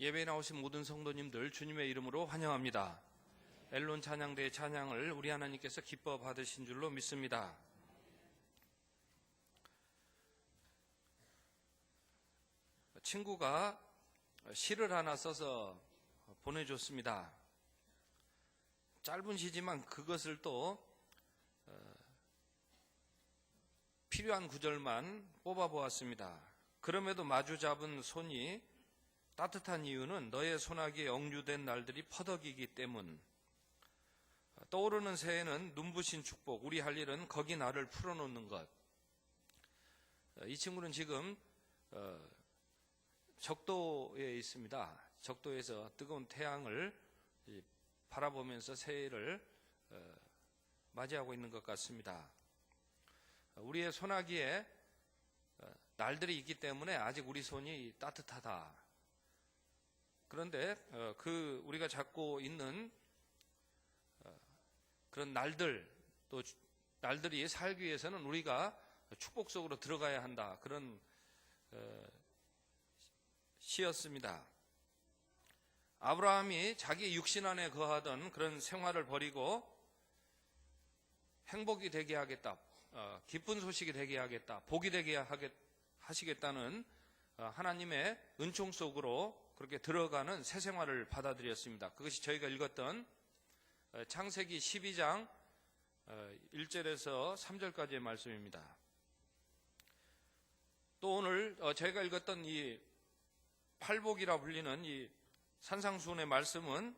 예배에 나오신 모든 성도님들 주님의 이름으로 환영합니다. 엘론 찬양대의 찬양을 우리 하나님께서 기뻐 받으신 줄로 믿습니다. 친구가 시를 하나 써서 보내줬습니다. 짧은 시지만 그것을 또 어, 필요한 구절만 뽑아 보았습니다. 그럼에도 마주 잡은 손이 따뜻한 이유는 너의 소나기에 억류된 날들이 퍼덕이기 때문. 떠오르는 새해는 눈부신 축복, 우리 할 일은 거기 나를 풀어놓는 것. 어, 이 친구는 지금 어, 적도에 있습니다. 적도에서 뜨거운 태양을 이, 바라보면서 새해를 어, 맞이하고 있는 것 같습니다. 어, 우리의 소나기에 어, 날들이 있기 때문에 아직 우리 손이 따뜻하다. 그런데 어, 그 우리가 잡고 있는 어, 그런 날들 또 주- 날들이 살기 위해서는 우리가 축복 속으로 들어가야 한다. 그런 어, 시였습니다. 아브라함이 자기 육신 안에 거하던 그런 생활을 버리고 행복이 되게 하겠다. 어, 기쁜 소식이 되게 하겠다. 복이 되게 하겠, 하시겠다는 어, 하나님의 은총 속으로 그렇게 들어가는 새 생활을 받아들였습니다. 그것이 저희가 읽었던 어, 창세기 12장 1절에서 3절까지의 말씀입니다. 또 오늘 어, 저희가 읽었던 이 팔복이라 불리는 이 산상수훈의 말씀은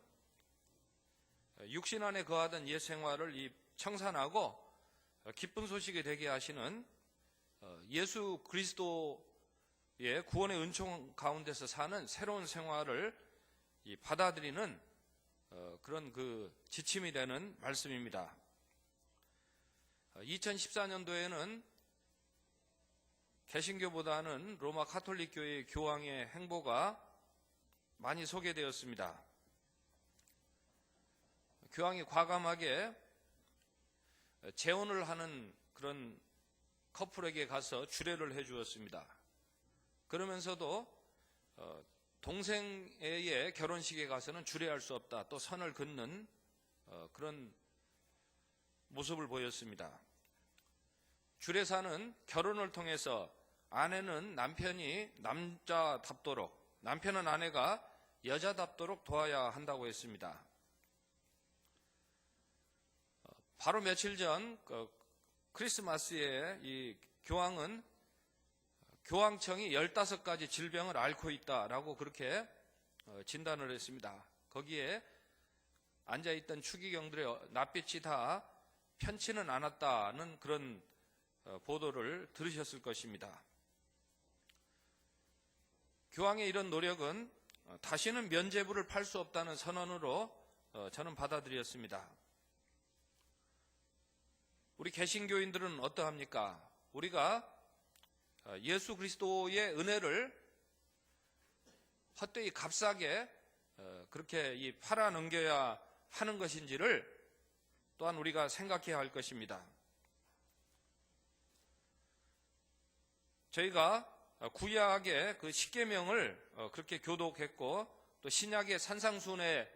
육신 안에 거하던 옛 생활을 이 청산하고 어, 기쁜 소식이 되게 하시는 어, 예수 그리스도 의 구원의 은총 가운데서 사는 새로운 생활을 이 받아들이는 어, 그런 그 지침이 되는 말씀입니다. 2014년도에는 개신교보다는 로마 카톨릭 교회의 교황의 행보가 많이 소개되었습니다. 교황이 과감하게 재혼을 하는 그런 커플에게 가서 주례를 해 주었습니다. 그러면서도 어, 동생의 결혼식에 가서는 주례할 수 없다. 또 선을 긋는 어, 그런 모습을 보였습니다. 주례사는 결혼을 통해서 아내는 남편이 남자답도록 남편은 아내가 여자답도록 도와야 한다고 했습니다. 어, 바로 며칠 전그 크리스마스에 이 교황은 교황청이 15가지 질병을 앓고 있다라고 그렇게 어, 진단을 했습니다. 거기에 앉아있던 추기경들의 낯빛이 다 편치는 않았다는 그런 어, 보도를 들으셨을 것입니다. 교황의 이런 노력은 어, 다시는 면죄부를 팔 수 없다는 선언으로 어, 저는 받아들였습니다. 우리 개신교인들은 어떠합니까? 우리가 어, 예수 그리스도의 은혜를 헛되이 값싸게 어, 그렇게 이 팔아 넘겨야 하는 것인지를 또한 우리가 생각해야 할 것입니다. 저희가 구약의 그 십계명을 어, 그렇게 교독했고 또 신약의 산상순의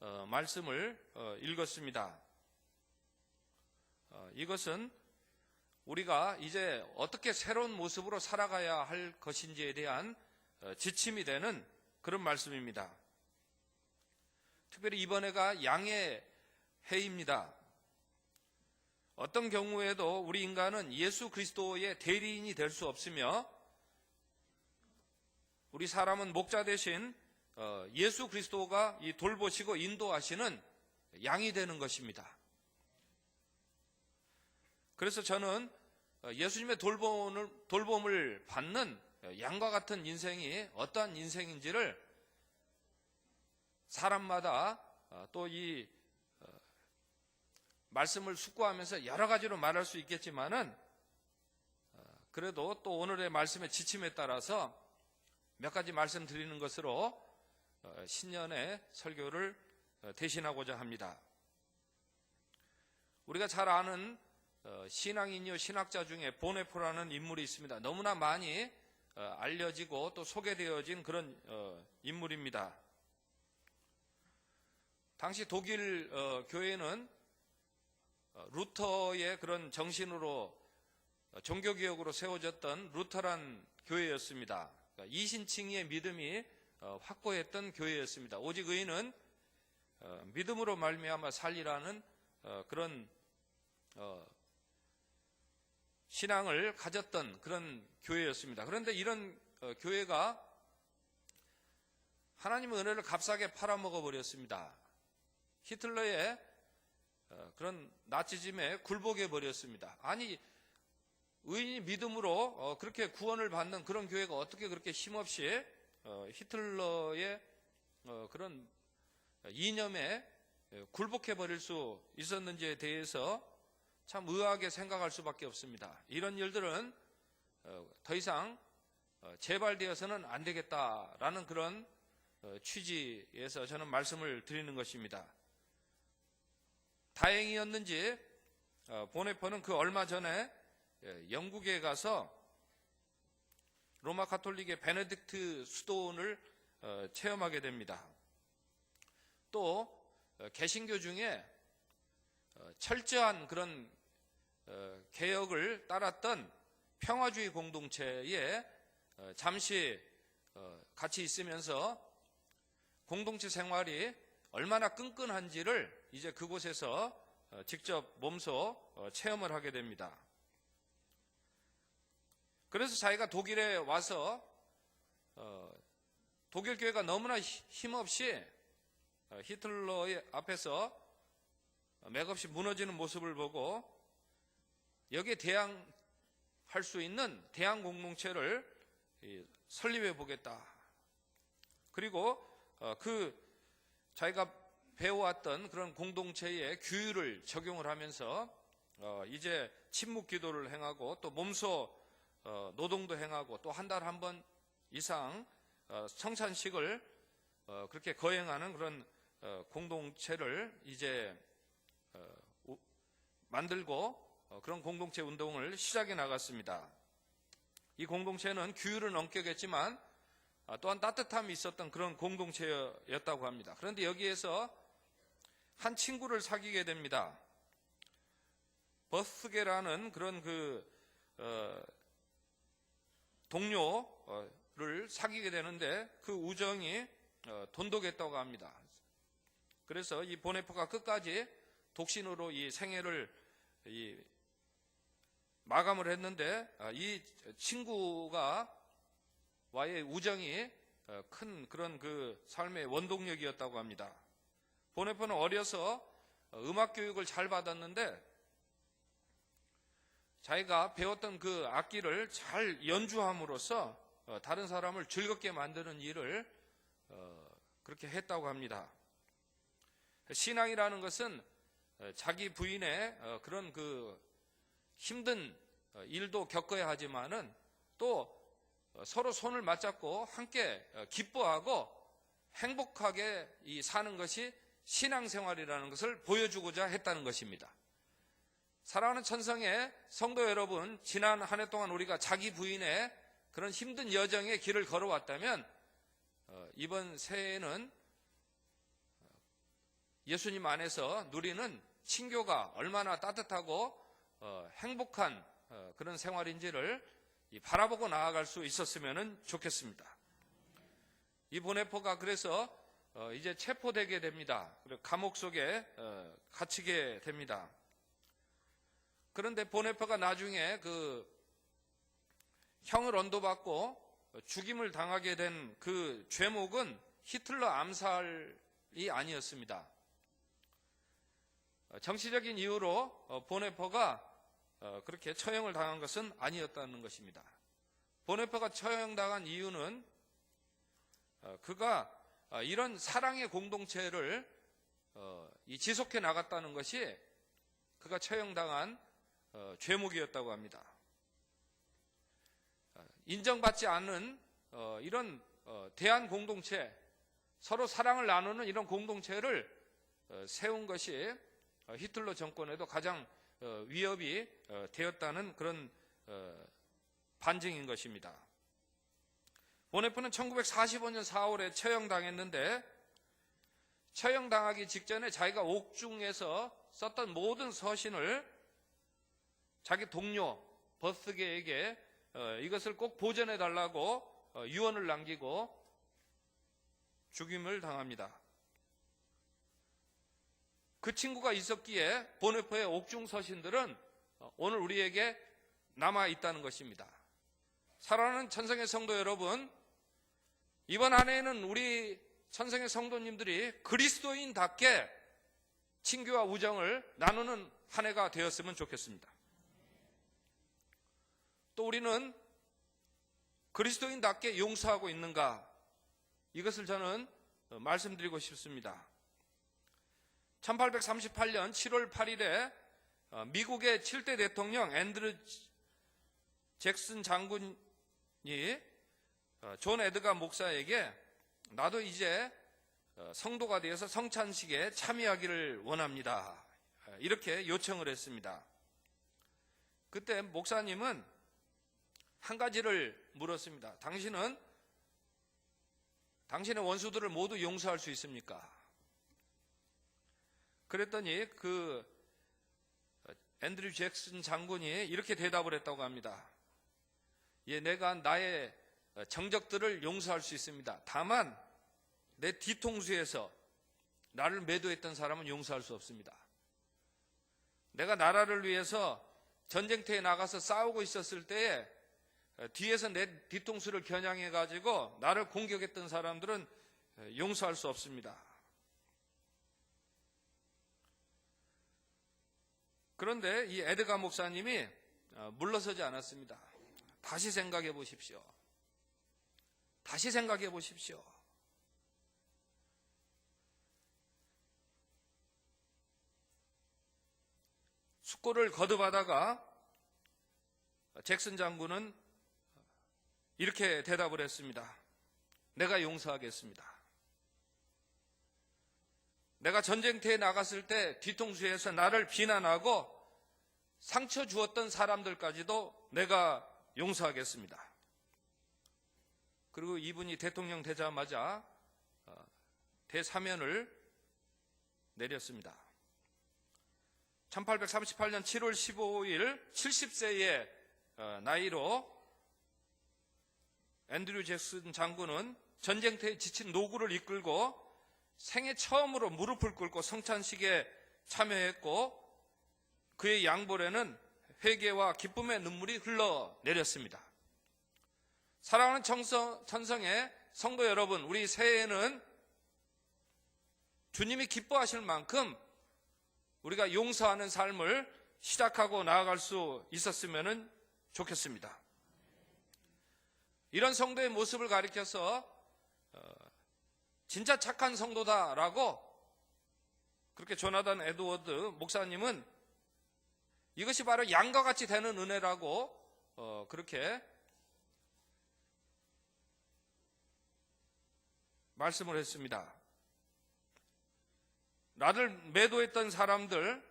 어, 말씀을 어, 읽었습니다. 어, 이것은 우리가 이제 어떻게 새로운 모습으로 살아가야 할 것인지에 대한 어, 지침이 되는 그런 말씀입니다. 특별히 이번 해가 양의 해입니다. 어떤 경우에도 우리 인간은 예수 그리스도의 대리인이 될 수 없으며 우리 사람은 목자 대신 어, 예수 그리스도가 이 돌보시고 인도하시는 양이 되는 것입니다. 그래서 저는 어, 예수님의 돌봄을, 돌봄을 받는 양과 같은 인생이 어떠한 인생인지를 사람마다 어, 또이 말씀을 숙고하면서 여러 가지로 말할 수 있겠지만은 어, 그래도 또 오늘의 말씀의 지침에 따라서 몇 가지 말씀드리는 것으로 어, 신년의 설교를 어, 대신하고자 합니다. 우리가 잘 아는 신앙인요 신학자 중에 보네포라는 인물이 있습니다. 너무나 많이 어, 알려지고 또 소개되어진 그런 어, 인물입니다. 당시 독일 어, 교회는 어, 루터의 그런 정신으로 어, 종교개혁으로 세워졌던 루터란 교회였습니다. 그러니까 이신칭의 믿음이 어, 확고했던 교회였습니다. 오직 의인은 어, 믿음으로 말미암아 살리라는 어, 그런 어, 신앙을 가졌던 그런 교회였습니다. 그런데 이런 어, 교회가 하나님의 은혜를 값싸게 팔아먹어 버렸습니다. 히틀러의 어, 그런 나치즘에 굴복해 버렸습니다. 아니 의인이 믿음으로 어, 그렇게 구원을 받는 그런 교회가 어떻게 그렇게 힘없이 어, 히틀러의 어, 그런 이념에 예, 굴복해 버릴 수 있었는지에 대해서 참 의아하게 생각할 수밖에 없습니다. 이런 일들은 어, 더 이상 어, 재발되어서는 안 되겠다라는 그런 어, 취지에서 저는 말씀을 드리는 것입니다. 다행이었는지 어, 보네퍼는 그 얼마 전에 예, 영국에 가서 로마 카톨릭의 베네딕트 수도원을 어, 체험하게 됩니다. 또 어, 개신교 중에 어, 철저한 그런 어, 개혁을 따랐던 평화주의 공동체에 어, 잠시 어, 같이 있으면서 공동체 생활이 얼마나 끈끈한지를 이제 그곳에서 어, 직접 몸소 어, 체험을 하게 됩니다. 그래서 자기가 독일에 와서 어, 독일 교회가 너무나 히- 힘없이 어, 히틀러의 앞에서 맥없이 무너지는 모습을 보고 여기에 대항할 수 있는 대항 공동체를 이, 설립해 보겠다. 그리고 어, 그 자기가 배워왔던 그런 공동체의 규율을 적용을 하면서 어, 이제 침묵 기도를 행하고 또 몸소 어, 노동도 행하고 또 한 달 한 번 이상 어, 성찬식을 어, 그렇게 거행하는 그런 어, 공동체를 이제 만들고 어, 그런 공동체 운동을 시작해 나갔습니다. 이 공동체는 규율은 엄격했지만 아, 또한 따뜻함이 있었던 그런 공동체였다고 합니다. 그런데 여기에서 한 친구를 사귀게 됩니다. 버스게라는 그런 그 어, 동료를 사귀게 되는데 그 우정이 어, 돈독했다고 합니다. 그래서 이 보네포가 끝까지 독신으로 이 생애를 이 마감을 했는데 아, 이 친구가 와의 우정이 어, 큰 그런 그 삶의 원동력이었다고 합니다. 보네포는 어려서 어, 음악 교육을 잘 받았는데 자기가 배웠던 그 악기를 잘 연주함으로써 어, 다른 사람을 즐겁게 만드는 일을 어, 그렇게 했다고 합니다. 신앙이라는 것은 어, 자기 부인의 어, 그런 그 힘든 어, 일도 겪어야 하지만은 또 어, 서로 손을 맞잡고 함께 어, 기뻐하고 행복하게 이 사는 것이 신앙생활이라는 것을 보여주고자 했다는 것입니다. 사랑하는 천성의 성도 여러분, 지난 한 해 동안 우리가 자기 부인의 그런 힘든 여정의 길을 걸어왔다면 어, 이번 새해에는 예수님 안에서 누리는 친교가 얼마나 따뜻하고 어, 행복한 어, 그런 생활인지를 이 바라보고 나아갈 수 있었으면 좋겠습니다. 이 보네포가 그래서 어, 이제 체포되게 됩니다. 그리고 감옥 속에 어, 갇히게 됩니다. 그런데 보네포가 나중에 그 형을 언도받고 죽임을 당하게 된 그 죄목은 히틀러 암살이 아니었습니다. 어, 정치적인 이유로 어, 보네포가 어, 그렇게 처형을 당한 것은 아니었다는 것입니다. 보네포가 처형당한 이유는 어, 그가 어, 이런 사랑의 공동체를 어, 이 지속해 나갔다는 것이 그가 처형당한 어, 죄목이었다고 합니다. 어, 인정받지 않는 어, 이런 어, 대한 공동체, 서로 사랑을 나누는 이런 공동체를 어, 세운 것이 어, 히틀러 정권에도 가장 어, 위협이 어, 되었다는 그런 어, 반증인 것입니다. 보네프는 1945년 4월에 처형당했는데 처형당하기 직전에 자기가 옥중에서 썼던 모든 서신을 자기 동료 버스게에게 어, 이것을 꼭 보존해 달라고 어, 유언을 남기고 죽임을 당합니다. 그 친구가 있었기에 보네프의 옥중 서신들은 어, 오늘 우리에게 남아 있다는 것입니다. 사랑하는 천성의 성도 여러분, 이번 한 해에는 우리 천성의 성도님들이 그리스도인답게 친교와 우정을 나누는 한 해가 되었으면 좋겠습니다. 또 우리는 그리스도인답게 용서하고 있는가? 이것을 저는 어, 말씀드리고 싶습니다. 1838년 7월 8일에 어, 미국의 7대 대통령 앤드루 잭슨 장군이 어, 존 에드가 목사에게 나도 이제 어, 성도가 되어서 성찬식에 참여하기를 원합니다. 어, 이렇게 요청을 했습니다. 그때 목사님은 한 가지를 물었습니다. 당신은 당신의 원수들을 모두 용서할 수 있습니까? 그랬더니 그 앤드류 잭슨 장군이 이렇게 대답을 했다고 합니다. 예, 내가 나의 정적들을 용서할 수 있습니다. 다만 내 뒤통수에서 나를 매도했던 사람은 용서할 수 없습니다. 내가 나라를 위해서 전쟁터에 나가서 싸우고 있었을 때에 뒤에서 내 뒤통수를 겨냥해 가지고 나를 공격했던 사람들은 용서할 수 없습니다. 그런데 이 에드가 목사님이 어, 물러서지 않았습니다. 다시 생각해 보십시오. 다시 생각해 보십시오. 숙고를 거듭하다가 잭슨 장군은 이렇게 대답을 했습니다. 내가 용서하겠습니다. 내가 전쟁터에 나갔을 때 뒤통수에서 나를 비난하고 상처 주었던 사람들까지도 내가 용서하겠습니다. 그리고 이분이 대통령 되자마자 어, 대사면을 내렸습니다. 1838년 7월 15일 70세의 어, 나이로 앤드류 잭슨 장군은 전쟁터에 지친 노구를 이끌고 생애 처음으로 무릎을 꿇고 성찬식에 참여했고 그의 양볼에는 회개와 기쁨의 눈물이 흘러내렸습니다. 사랑하는 청성, 천성의 성도 여러분, 우리 새해에는 주님이 기뻐하실 만큼 우리가 용서하는 삶을 시작하고 나아갈 수 있었으면 좋겠습니다. 이런 성도의 모습을 가리켜서 어, 진짜 착한 성도다라고 그렇게 조나단 에드워드 목사님은 이것이 바로 양과 같이 되는 은혜라고 어, 그렇게 말씀을 했습니다. 나를 매도했던 사람들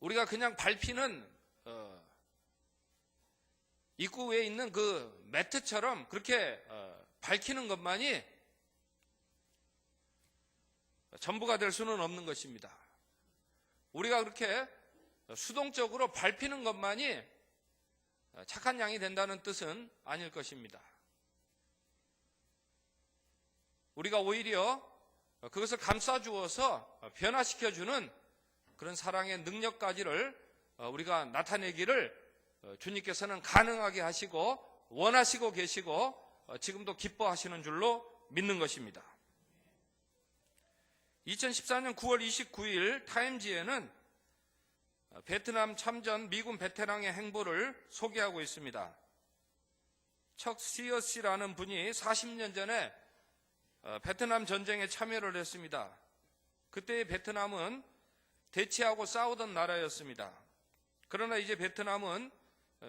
우리가 그냥 밟히는 어, 입구에 있는 그 매트처럼 그렇게 어, 밝히는 것만이 전부가 될 수는 없는 것입니다. 우리가 그렇게 수동적으로 밟히는 것만이 착한 양이 된다는 뜻은 아닐 것입니다. 우리가 오히려 그것을 감싸주어서 변화시켜주는 그런 사랑의 능력까지를 우리가 나타내기를 주님께서는 가능하게 하시고 원하시고 계시고 지금도 기뻐하시는 줄로 믿는 것입니다. 2014년 9월 29일 타임지에는 베트남 참전 미군 베테랑의 행보를 소개하고 있습니다. 척 시어스라는 분이 40년 전에 어, 베트남 전쟁에 참여를 했습니다. 그때 베트남은 대치하고 싸우던 나라였습니다. 그러나 이제 베트남은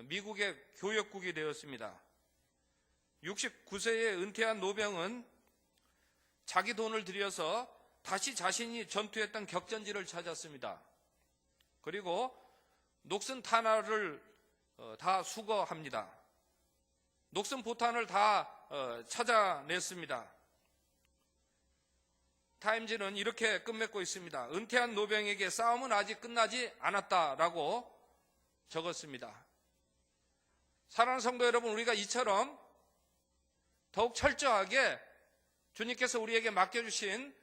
미국의 교역국이 되었습니다. 69세에 은퇴한 노병은 자기 돈을 들여서 다시 자신이 전투했던 격전지를 찾았습니다. 그리고 녹슨 탄화를 어, 다 수거합니다. 녹슨 보탄을 다 어, 찾아냈습니다. 타임즈는 이렇게 끝맺고 있습니다. 은퇴한 노병에게 싸움은 아직 끝나지 않았다라고 적었습니다. 사랑하는 성도 여러분, 우리가 이처럼 더욱 철저하게 주님께서 우리에게 맡겨주신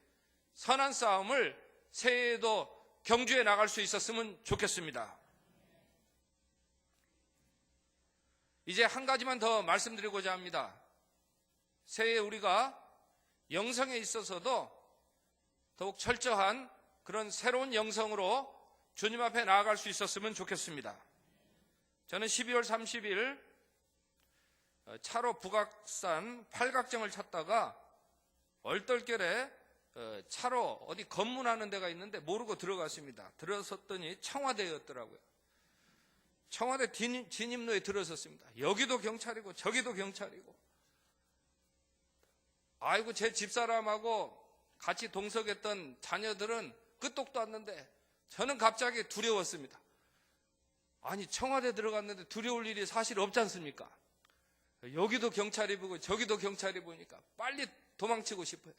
선한 싸움을 새해에도 경주해 나갈 수 있었으면 좋겠습니다. 이제 한 가지만 더 말씀드리고자 합니다. 새해 우리가 영성에 있어서도 더욱 철저한 그런 새로운 영성으로 주님 앞에 나아갈 수 있었으면 좋겠습니다. 저는 12월 30일 어, 차로 북악산 팔각정을 찾다가 얼떨결에 어, 차로 어디 검문하는 데가 있는데 모르고 들어갔습니다. 들어섰더니 청와대였더라고요. 청와대 진입, 진입로에 들어섰습니다. 여기도 경찰이고 저기도 경찰이고. 아이고 제 집사람하고 같이 동석했던 자녀들은 끄떡도 왔는데 저는 갑자기 두려웠습니다. 아니 청와대 들어갔는데 두려울 일이 사실 없지 않습니까? 여기도 경찰이 보고 저기도 경찰이 보니까 빨리 도망치고 싶어요.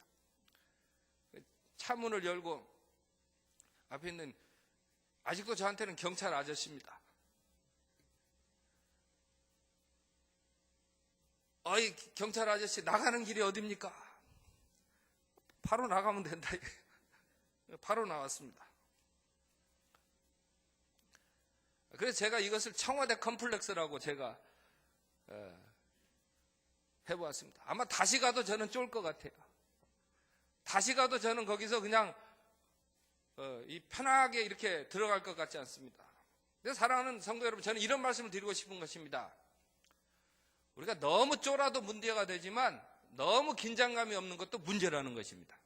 차 문을 열고 앞에 있는 아직도 저한테는 경찰 아저씨입니다. 어이 경찰 아저씨 나가는 길이 어딥니까? 바로 나가면 된다. 바로 나왔습니다. 그래서 제가 이것을 청와대 컴플렉스라고 제가 어, 해보았습니다. 아마 다시 가도 저는 쫄 것 같아요. 다시 가도 저는 거기서 그냥 어, 이 편하게 이렇게 들어갈 것 같지 않습니다. 그래서 사랑하는 성도 여러분, 저는 이런 말씀을 드리고 싶은 것입니다. 우리가 너무 쫄아도 문제가 되지만 너무 긴장감이 없는 것도 문제라는 것입니다.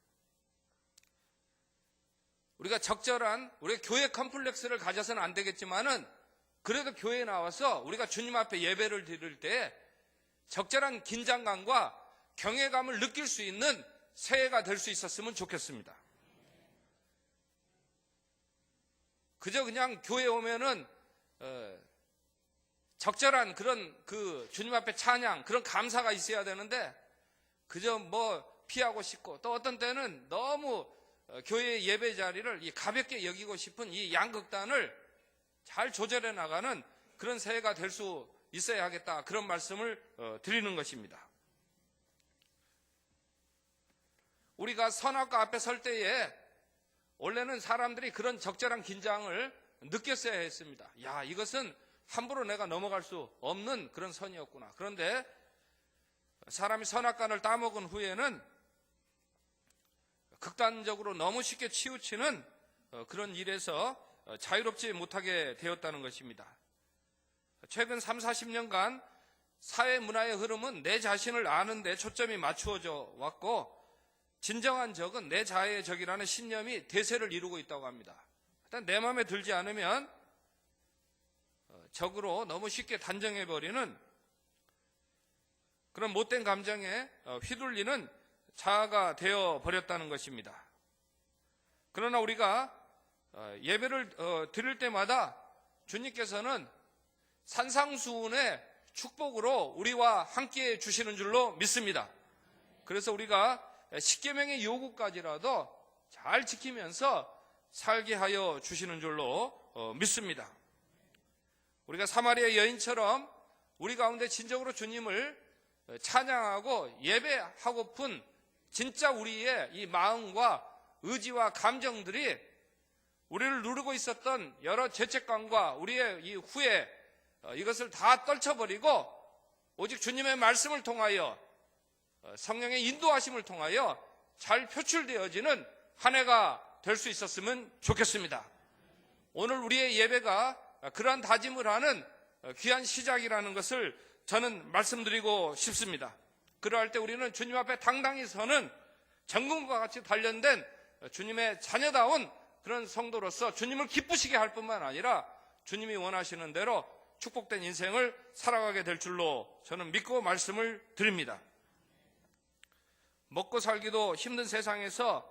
우리가 적절한 우리가 교회 컴플렉스를 가져서는 안 되겠지만은 그래도 교회에 나와서 우리가 주님 앞에 예배를 드릴 때 적절한 긴장감과 경외감을 느낄 수 있는 새해가 될 수 있었으면 좋겠습니다. 그저 그냥 교회 오면은 어, 적절한 그런 그 주님 앞에 찬양 그런 감사가 있어야 되는데 그저 뭐 피하고 싶고 또 어떤 때는 너무 어, 교회 예배 자리를 이 가볍게 여기고 싶은 이 양극단을 잘 조절해 나가는 그런 새해가 될 수 있어야 하겠다 그런 말씀을 어, 드리는 것입니다. 우리가 선악과 앞에 설 때에 원래는 사람들이 그런 적절한 긴장을 느꼈어야 했습니다. 야, 이것은 함부로 내가 넘어갈 수 없는 그런 선이었구나. 그런데 사람이 선악간을 따먹은 후에는 극단적으로 너무 쉽게 치우치는 어, 그런 일에서 어, 자유롭지 못하게 되었다는 것입니다. 최근 3, 40년간 사회 문화의 흐름은 내 자신을 아는 데 초점이 맞추어져 왔고 진정한 적은 내 자아의 적이라는 신념이 대세를 이루고 있다고 합니다. 일단 내 마음에 들지 않으면 어, 적으로 너무 쉽게 단정해버리는 그런 못된 감정에 어, 휘둘리는 자아가 되어 버렸다는 것입니다. 그러나 우리가 어, 예배를 드릴 때마다 주님께서는 산상수훈의 축복으로 우리와 함께 주시는 줄로 믿습니다. 그래서 우리가 십계명의 요구까지라도 잘 지키면서 살게 하여 주시는 줄로 어, 믿습니다. 우리가 사마리아 여인처럼 우리 가운데 진정으로 주님을 찬양하고 예배하고픈 진짜 우리의 이 마음과 의지와 감정들이 우리를 누르고 있었던 여러 죄책감과 우리의 이 후회 어, 이것을 다 떨쳐버리고 오직 주님의 말씀을 통하여 어, 성령의 인도하심을 통하여 잘 표출되어지는 한 해가 될 수 있었으면 좋겠습니다. 오늘 우리의 예배가 그러한 다짐을 하는 어, 귀한 시작이라는 것을 저는 말씀드리고 싶습니다. 그러할 때 우리는 주님 앞에 당당히 서는 정금과 같이 단련된 주님의 자녀다운 그런 성도로서 주님을 기쁘시게 할 뿐만 아니라 주님이 원하시는 대로 축복된 인생을 살아가게 될 줄로 저는 믿고 말씀을 드립니다. 먹고 살기도 힘든 세상에서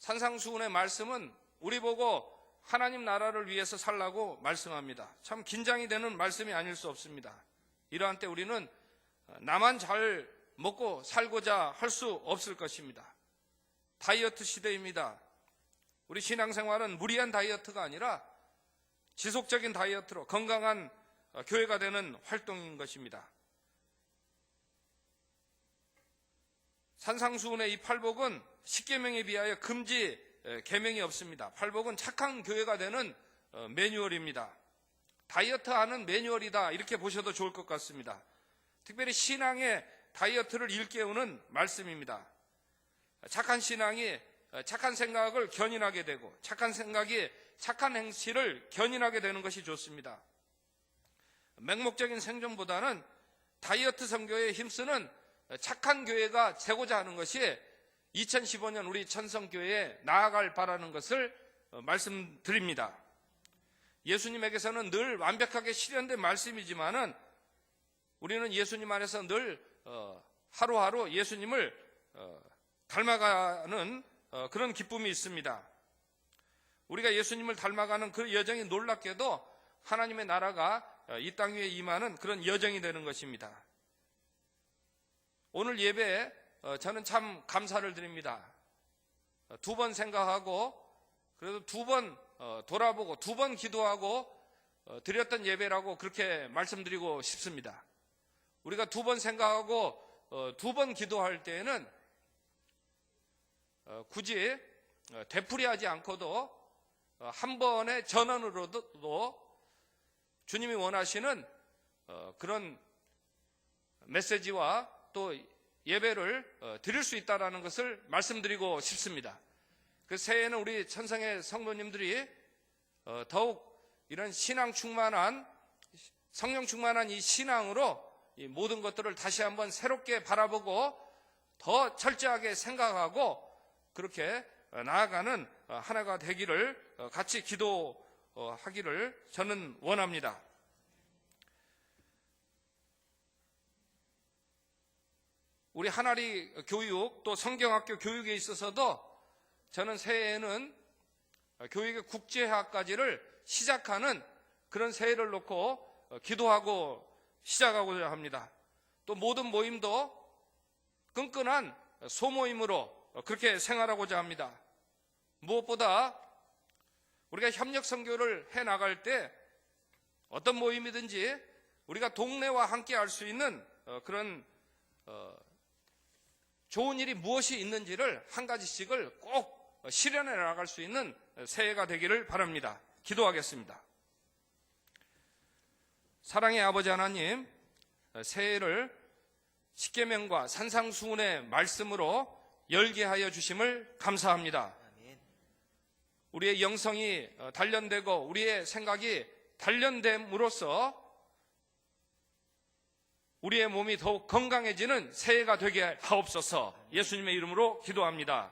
산상수훈의 말씀은 우리 보고 하나님 나라를 위해서 살라고 말씀합니다. 참 긴장이 되는 말씀이 아닐 수 없습니다. 이러한 때 우리는 나만 잘 먹고 살고자 할 수 없을 것입니다. 다이어트 시대입니다. 우리 신앙생활은 무리한 다이어트가 아니라 지속적인 다이어트로 건강한 어, 교회가 되는 활동인 것입니다. 산상수훈의 이 팔복은 십계명에 비하여 금지 에, 계명이 없습니다. 팔복은 착한 교회가 되는 어, 매뉴얼입니다. 다이어트하는 매뉴얼이다 이렇게 보셔도 좋을 것 같습니다. 특별히 신앙의 다이어트를 일깨우는 말씀입니다. 착한 신앙이 어, 착한 생각을 견인하게 되고 착한 생각이 착한 행실을 견인하게 되는 것이 좋습니다. 맹목적인 생존보다는 다이어트 선교에 힘쓰는 착한 교회가 되고자 하는 것이 2015년 우리 천성교회에 나아갈 바라는 것을 어, 말씀드립니다. 예수님에게서는 늘 완벽하게 실현된 말씀이지만은 우리는 예수님 안에서 늘 어, 하루하루 예수님을 어, 닮아가는 어, 그런 기쁨이 있습니다. 우리가 예수님을 닮아가는 그 여정이 놀랍게도 하나님의 나라가 어, 이땅 위에 임하는 그런 여정이 되는 것입니다. 오늘 예배에 어, 저는 참 감사를 드립니다. 두 번 생각하고 그래도 두 번 돌아보고 두 번 기도하고 어, 드렸던 예배라고 그렇게 말씀드리고 싶습니다. 우리가 두 번 생각하고 어, 두번 기도할 때에는 어, 굳이 어, 되풀이하지 않고도 어, 한 번의 전원으로도 주님이 원하시는 어, 그런 메시지와 또 예배를 어, 드릴 수 있다라는 것을 말씀드리고 싶습니다. 그 새해에는 우리 천성의 성도님들이 어, 더욱 이런 신앙 충만한 성령 충만한 이 신앙으로 이 모든 것들을 다시 한번 새롭게 바라보고 더 철저하게 생각하고 그렇게 어, 나아가는 어, 하나가 되기를 어, 같이 기도하기를 저는 원합니다. 우리 하나리 교육 또 성경학교 교육에 있어서도 저는 새해에는 교육의 국제화까지를 시작하는 그런 새해를 놓고 어, 기도하고 시작하고자 합니다. 또 모든 모임도 끈끈한 소모임으로 어, 그렇게 생활하고자 합니다. 무엇보다 우리가 협력 선교를 해 나갈 때 어떤 모임이든지 우리가 동네와 함께 할 수 있는 어, 그런 좋은 일이 무엇이 있는지를 한 가지씩을 꼭 실현해 나갈 수 있는 새해가 되기를 바랍니다. 기도하겠습니다. 사랑의 아버지 하나님, 새해를 십계명과 산상수훈의 말씀으로 열게 하여 주심을 감사합니다. 우리의 영성이 어, 단련되고 우리의 생각이 단련됨으로써 우리의 몸이 더욱 건강해지는 새해가 되게 하옵소서 예수님의 이름으로 기도합니다.